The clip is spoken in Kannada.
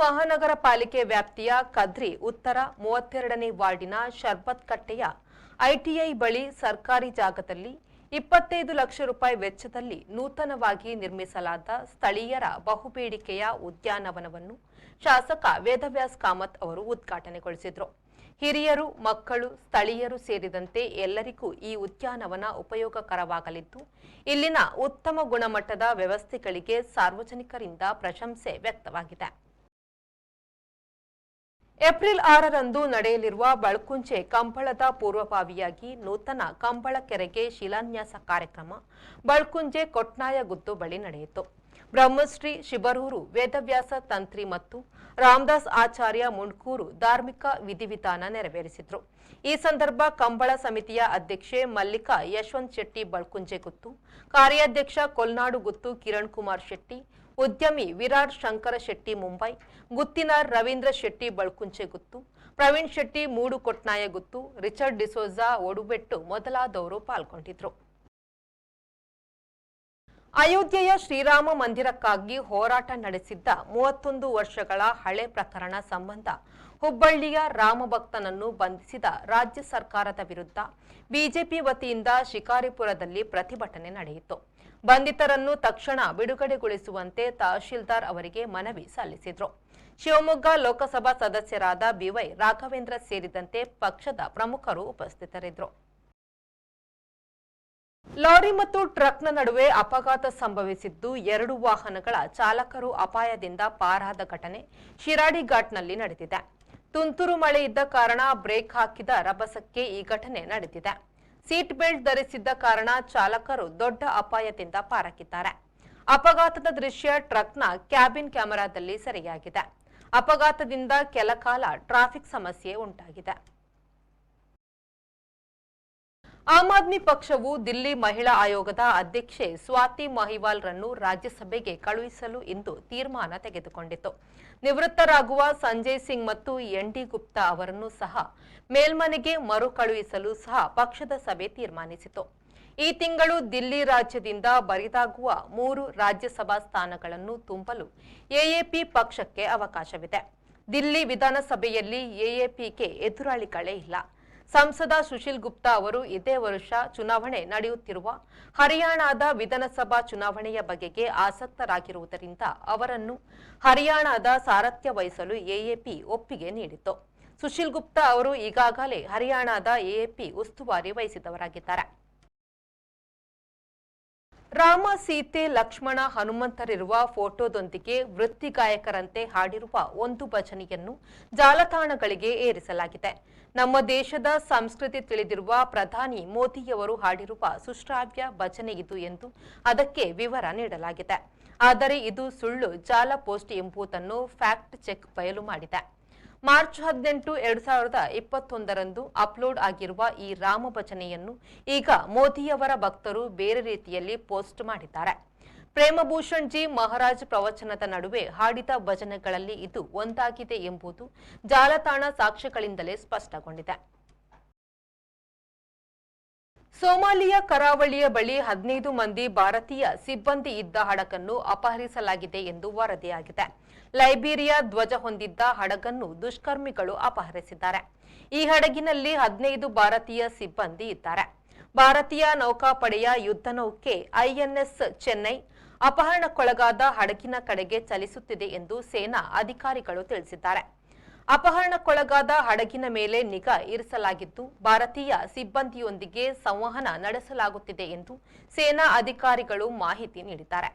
ಮಹಾನಗರ ಪಾಲಿಕೆ ವ್ಯಾಪ್ತಿಯ ಕದ್ರಿ ಉತ್ತರ ಮೂವತ್ತೆರಡನೇ ವಾರ್ಡಿನ ಶರ್ಬತ್ ಕಟ್ಟೆಯ ಐಟಿಐ ಬಳಿ ಸರ್ಕಾರಿ ಜಾಗದಲ್ಲಿ ಇಪ್ಪತ್ತೈದು ಲಕ್ಷ ರೂಪಾಯಿ ವೆಚ್ಚದಲ್ಲಿ ನೂತನವಾಗಿ ನಿರ್ಮಿಸಲಾದ ಸ್ಥಳೀಯರ ಬಹುಬೇಡಿಕೆಯ ಉದ್ಯಾನವನವನ್ನು ಶಾಸಕ ವೇದವ್ಯಾಸ್ ಕಾಮತ್ ಅವರು ಉದ್ಘಾಟನೆಗೊಳಿಸಿದರು. ಹಿರಿಯರು, ಮಕ್ಕಳು, ಸ್ಥಳೀಯರು ಸೇರಿದಂತೆ ಎಲ್ಲರಿಗೂ ಈ ಉದ್ಯಾನವನ ಉಪಯೋಗಕರವಾಗಲಿದ್ದು, ಇಲ್ಲಿನ ಉತ್ತಮ ಗುಣಮಟ್ಟದ ವ್ಯವಸ್ಥೆಗಳಿಗೆ ಸಾರ್ವಜನಿಕರಿಂದ ಪ್ರಶಂಸೆ ವ್ಯಕ್ತವಾಗಿದೆ. ಏಪ್ರಿಲ್ ಆರರಂದು ನಡೆಯಲಿರುವ ಬಳಕುಂಚೆ ಕಂಬಳದ ಪೂರ್ವಭಾವಿಯಾಗಿ ನೂತನ ಕಂಬಳ ಕೆರೆಗೆ ಶಿಲಾನ್ಯಾಸ ಕಾರ್ಯಕ್ರಮ ಬಳ್ಕುಂಜೆ ಕೊಟ್ನಾಯಗುತ್ತು ಬಳಿ ನಡೆಯಿತು. ಬ್ರಹ್ಮಶ್ರೀ ಶಿಬರೂರು ವೇದವ್ಯಾಸ ತಂತ್ರಿ ಮತ್ತು ರಾಮದಾಸ್ ಆಚಾರ್ಯ ಮುಂಡ್ಕೂರು ಧಾರ್ಮಿಕ ವಿಧಿವಿಧಾನ ನೆರವೇರಿಸಿದ್ರು. ಈ ಸಂದರ್ಭ ಕಂಬಳ ಸಮಿತಿಯ ಅಧ್ಯಕ್ಷೆ ಮಲ್ಲಿಕಾ ಯಶವಂತ್ ಶೆಟ್ಟಿ ಬಳ್ಕುಂಜೆ ಗುತ್ತು, ಕಾರ್ಯಾಧ್ಯಕ್ಷ ಕೊಲ್ನಾಡು ಗುತ್ತು ಕಿರಣ್ ಕುಮಾರ್ ಶೆಟ್ಟಿ ಉದ್ಯಮಿ ವಿರಾಟ್ ಶಂಕರ ಶೆಟ್ಟಿ ಮುಂಬೈ, ಗುತ್ತಿನ ರವೀಂದ್ರ ಶೆಟ್ಟಿ ಬಳ್ಕುಂಚೆ ಗುತ್ತು, ಪ್ರವೀಣ್ ಶೆಟ್ಟಿ ಮೂಡು ಕೊಟ್ನಾಯ ಗುತ್ತು, ರಿಚರ್ಡ್ ಡಿಸೋಜಾ ಒಡುಬೆಟ್ಟು ಮೊದಲಾದವರು ಪಾಲ್ಗೊಂಡಿದ್ರು. ಅಯೋಧ್ಯೆಯ ಶ್ರೀರಾಮ ಮಂದಿರಕ್ಕಾಗಿ ಹೋರಾಟ ನಡೆಸಿದ್ದ ಮೂವತ್ತೊಂದು ವರ್ಷಗಳ ಹಳೆ ಪ್ರಕರಣ ಸಂಬಂಧ ಹುಬ್ಬಳ್ಳಿಯ ರಾಮಭಕ್ತನನ್ನು ಬಂಧಿಸಿದ ರಾಜ್ಯ ಸರ್ಕಾರದ ವಿರುದ್ಧ ಬಿಜೆಪಿ ವತಿಯಿಂದ ಶಿಕಾರಿಪುರದಲ್ಲಿ ಪ್ರತಿಭಟನೆ ನಡೆಯಿತು. ಬಂಧಿತರನ್ನು ತಕ್ಷಣ ಬಿಡುಗಡೆಗೊಳಿಸುವಂತೆ ತಹಶೀಲ್ದಾರ್ ಅವರಿಗೆ ಮನವಿ ಸಲ್ಲಿಸಿದರು. ಶಿವಮೊಗ್ಗ ಲೋಕಸಭಾ ಸದಸ್ಯರಾದ ಬಿವೈ ರಾಘವೇಂದ್ರ ಸೇರಿದಂತೆ ಪಕ್ಷದ ಪ್ರಮುಖರು ಉಪಸ್ಥಿತರಿದ್ದರು. ಲಾರಿ ಮತ್ತು ಟ್ರಕ್ನ ನಡುವೆ ಅಪಘಾತ ಸಂಭವಿಸಿದ್ದು ಎರಡು ವಾಹನಗಳ ಚಾಲಕರು ಅಪಾಯದಿಂದ ಪಾರಾದ ಘಟನೆ ಶಿರಾಡಿ ಘಾಟ್ನಲ್ಲಿ ನಡೆದಿದೆ. ತುಂತುರು ಮಳೆ ಇದ್ದ ಕಾರಣ ಬ್ರೇಕ್ ಹಾಕಿದ ರಭಸಕ್ಕೆ ಈ ಘಟನೆ ನಡೆದಿದೆ. ಸೀಟ್ ಬೆಲ್ಟ್ ಧರಿಸಿದ್ದ ಕಾರಣ ಚಾಲಕರು ದೊಡ್ಡ ಅಪಾಯದಿಂದ ಪಾರಾಗಿದ್ದಾರೆ. ಅಪಘಾತದ ದೃಶ್ಯ ಟ್ರಕ್ನ ಕ್ಯಾಬಿನ್ ಕ್ಯಾಮೆರಾದಲ್ಲಿ ಸೆರೆಯಾಗಿದೆ. ಅಪಘಾತದಿಂದ ಕೆಲ ಕಾಲ ಟ್ರಾಫಿಕ್ ಸಮಸ್ಯೆ ಉಂಟಾಗಿದೆ. ಆಮ್ ಆದ್ಮಿ ಪಕ್ಷವು ದಿಲ್ಲಿ ಮಹಿಳಾ ಆಯೋಗದ ಅಧ್ಯಕ್ಷೆ ಸ್ವಾತಿ ಮಹಿವಾಲ್ರನ್ನು ರಾಜ್ಯಸಭೆಗೆ ಕಳುಹಿಸಲು ಇಂದು ತೀರ್ಮಾನ ತೆಗೆದುಕೊಂಡಿತು ನಿವೃತ್ತರಾಗುವ ಸಂಜಯ್ ಸಿಂಗ್ ಮತ್ತು ಎನ್ ಡಿ ಗುಪ್ತಾ ಅವರನ್ನು ಸಹ ಮೇಲ್ಮನೆಗೆ ಮರು ಕಳುಹಿಸಲು ಸಹ ಪಕ್ಷದ ಸಭೆ ತೀರ್ಮಾನಿಸಿತು ಈ ತಿಂಗಳು ದಿಲ್ಲಿ ರಾಜ್ಯದಿಂದ ಬರಿದಾಗುವ ಮೂರು ರಾಜ್ಯಸಭಾ ಸ್ಥಾನಗಳನ್ನು ತುಂಬಲು ಎಎಪಿ ಪಕ್ಷಕ್ಕೆ ಅವಕಾಶವಿದೆ. ದಿಲ್ಲಿ ವಿಧಾನಸಭೆಯಲ್ಲಿ ಎಎಪಿಗೆ ಎದುರಾಳಿಗಳೇ ಇಲ್ಲ. ಸಂಸದ ಸುಶೀಲ್ ಗುಪ್ತಾ ಅವರು ಇದೇ ವರ್ಷ ಚುನಾವಣೆ ನಡೆಯುತ್ತಿರುವ ಹರಿಯಾಣದ ವಿಧಾನಸಭಾ ಚುನಾವಣೆಯ ಬಗೆಗೆ ಆಸಕ್ತರಾಗಿರುವುದರಿಂದ ಅವರನ್ನು ಹರಿಯಾಣದ ಸಾರಥ್ಯ ವಹಿಸಲು ಎಎಪಿ ಒಪ್ಪಿಗೆ ನೀಡಿತು ಸುಶೀಲ್ ಗುಪ್ತಾ ಅವರು ಈಗಾಗಲೇ ಹರಿಯಾಣದ ಎಎಪಿ ಉಸ್ತುವಾರಿ ವಹಿಸಿದವರಾಗಿದ್ದಾರೆ. ರಾಮ, ಸೀತೆ, ಲಕ್ಷ್ಮಣ, ಹನುಮಂತರಿರುವ ಫೋಟೋದೊಂದಿಗೆ ವೃತ್ತಿ ಗಾಯಕರಂತೆ ಹಾಡಿರುವ ಒಂದು ಭಜನೆಯನ್ನು ಜಾಲತಾಣಗಳಿಗೆ ಏರಿಸಲಾಗಿದೆ. ನಮ್ಮ ದೇಶದ ಸಂಸ್ಕೃತಿ ತಿಳಿದಿರುವ ಪ್ರಧಾನಿ ಮೋದಿಯವರು ಹಾಡಿರುವ ಸುಶ್ರಾವ್ಯ ಭಜನೆ ಇದು ಎಂದು ಅದಕ್ಕೆ ವಿವರ ನೀಡಲಾಗಿದೆ. ಆದರೆ ಇದು ಸುಳ್ಳು ಜಾಲ ಪೋಸ್ಟ್ ಎಂಬುದನ್ನು ಫ್ಯಾಕ್ಟ್ ಚೆಕ್ ಬಯಲು ಮಾಡಿದೆ. ಮಾರ್ಚ್ ಹದಿನೆಂಟು, ಎರಡ್ ಸಾವಿರದ ಇಪ್ಪತ್ತೊಂದರಂದು ಅಪ್ಲೋಡ್ ಆಗಿರುವ ಈ ರಾಮ ಭಜನೆಯನ್ನು ಈಗ ಮೋದಿಯವರ ಭಕ್ತರು ಬೇರೆ ರೀತಿಯಲ್ಲಿ ಪೋಸ್ಟ್ ಮಾಡಿದ್ದಾರೆ. ಪ್ರೇಮಭೂಷಣ್ ಜಿ ಮಹಾರಾಜ್ ಪ್ರವಚನದ ನಡುವೆ ಹಾಡಿದ ಭಜನೆಗಳಲ್ಲಿ ಇದು ಒಂದಾಗಿದೆ ಎಂಬುದು ಜಾಲತಾಣ ಸಾಕ್ಷ್ಯಗಳಿಂದಲೇ ಸ್ಪಷ್ಟಗೊಂಡಿದೆ. ಸೋಮಾಲಿಯಾ ಕರಾವಳಿಯ ಬಳಿ ಹದಿನೈದು ಮಂದಿ ಭಾರತೀಯ ಸಿಬ್ಬಂದಿ ಇದ್ದ ಹಡಕನ್ನು ಅಪಹರಿಸಲಾಗಿದೆ ಎಂದು ವರದಿಯಾಗಿದೆ. ಲೈಬೀರಿಯಾ ಧ್ವಜ ಹೊಂದಿದ್ದ ಹಡಗನ್ನು ದುಷ್ಕರ್ಮಿಗಳು ಅಪಹರಿಸಿದ್ದಾರೆ. ಈ ಹಡಗಿನಲ್ಲಿ ಹದಿನೈದು ಭಾರತೀಯ ಸಿಬ್ಬಂದಿ ಇದ್ದಾರೆ. ಭಾರತೀಯ ನೌಕಾಪಡೆಯ ಯುದ್ಧ ನೌಕೆ ಐಎನ್ಎಸ್ ಚೆನ್ನೈ ಅಪಹರಣಕ್ಕೊಳಗಾದ ಹಡಗಿನ ಕಡೆಗೆ ಚಲಿಸುತ್ತಿದೆ ಎಂದು ಸೇನಾ ಅಧಿಕಾರಿಗಳು ತಿಳಿಸಿದ್ದಾರೆ. ಅಪಹರಣಕ್ಕೊಳಗಾದ ಹಡಗಿನ ಮೇಲೆ ನಿಗಾ ಇರಿಸಲಾಗಿದ್ದು, ಭಾರತೀಯ ಸಿಬ್ಬಂದಿಯೊಂದಿಗೆ ಸಂವಹನ ನಡೆಸಲಾಗುತ್ತಿದೆ ಎಂದು ಸೇನಾ ಅಧಿಕಾರಿಗಳು ಮಾಹಿತಿ ನೀಡಿದ್ದಾರೆ.